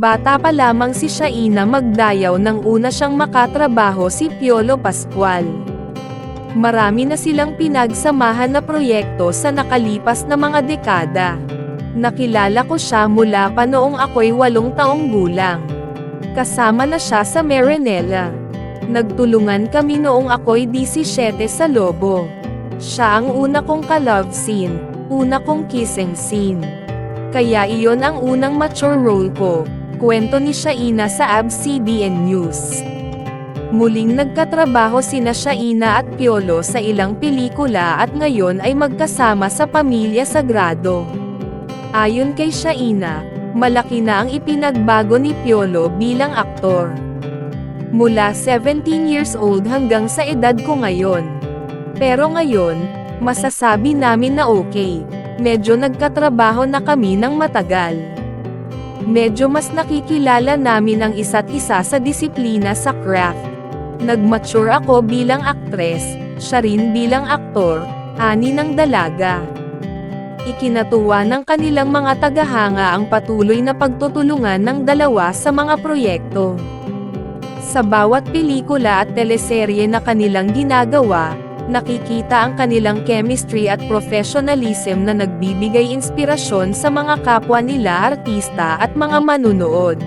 Bata pa lamang si Shaina magdayaw nang una siyang makatrabaho si Piolo Pascual. Marami na silang pinagsamahan na proyekto sa nakalipas na mga dekada. Nakilala ko siya mula pa noong ako'y walong taong gulang. Kasama na siya sa Marinela. Nagtulungan kami noong ako'y 17 sa Lobo. Siya ang una kong ka-love scene, una kong kissing scene. Kaya iyon ang unang mature role ko, kwento ni Shaina sa ABS-CBN News. Muling nagkatrabaho sina Shaina at Piolo sa ilang pelikula at ngayon ay magkasama sa Pamilya Sagrado. Ayon kay Shaina, malaki na ang ipinagbago ni Piolo bilang aktor. Mula 17 years old hanggang sa edad ko ngayon. Pero ngayon, masasabi namin na okay. Medyo nagkatrabaho na kami ng matagal. Medyo mas nakikilala namin ang isa't isa sa disiplina sa craft. Nagmature ako bilang aktres, siya rin bilang aktor, ani ng dalaga. Ikinatuwa ng kanilang mga tagahanga ang patuloy na pagtutulungan ng dalawa sa mga proyekto. Sa bawat pelikula at teleserye na kanilang ginagawa, nakikita ang kanilang chemistry at professionalism na nagbibigay inspirasyon sa mga kapwa nila artista at mga manunood.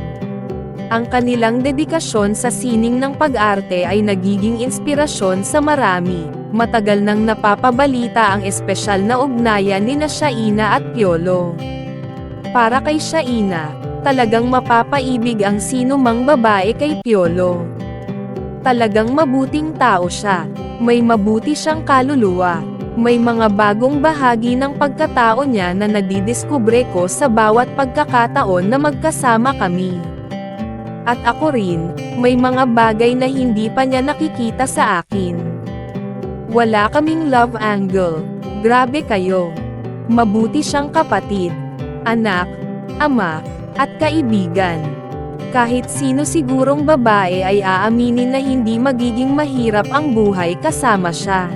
Ang kanilang dedikasyon sa sining ng pag-arte ay nagiging inspirasyon sa marami. Matagal nang napapabalita ang espesyal na ugnayan ni na Shaina at Piolo. Para kay Shaina, talagang mapapaibig ang sino mang babae kay Piolo. Talagang mabuting tao siya, may mabuti siyang kaluluwa. May mga bagong bahagi ng pagkatao niya na nadidiskubre ko sa bawat pagkakataon na magkasama kami. At ako rin, may mga bagay na hindi pa niya nakikita sa akin. Wala kaming love angle. Grabe kayo. Mabuti siyang kapatid, anak, ama, at kaibigan. Kahit sino sigurong babae ay aaminin na hindi magiging mahirap ang buhay kasama siya.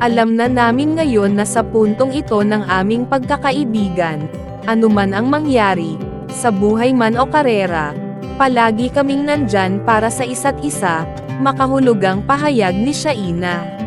Alam na namin ngayon na sa puntong ito ng aming pagkakaibigan, anuman ang mangyari, sa buhay man o karera, palagi kaming nandyan para sa isa't isa, makahulugang pahayag ni Shaina.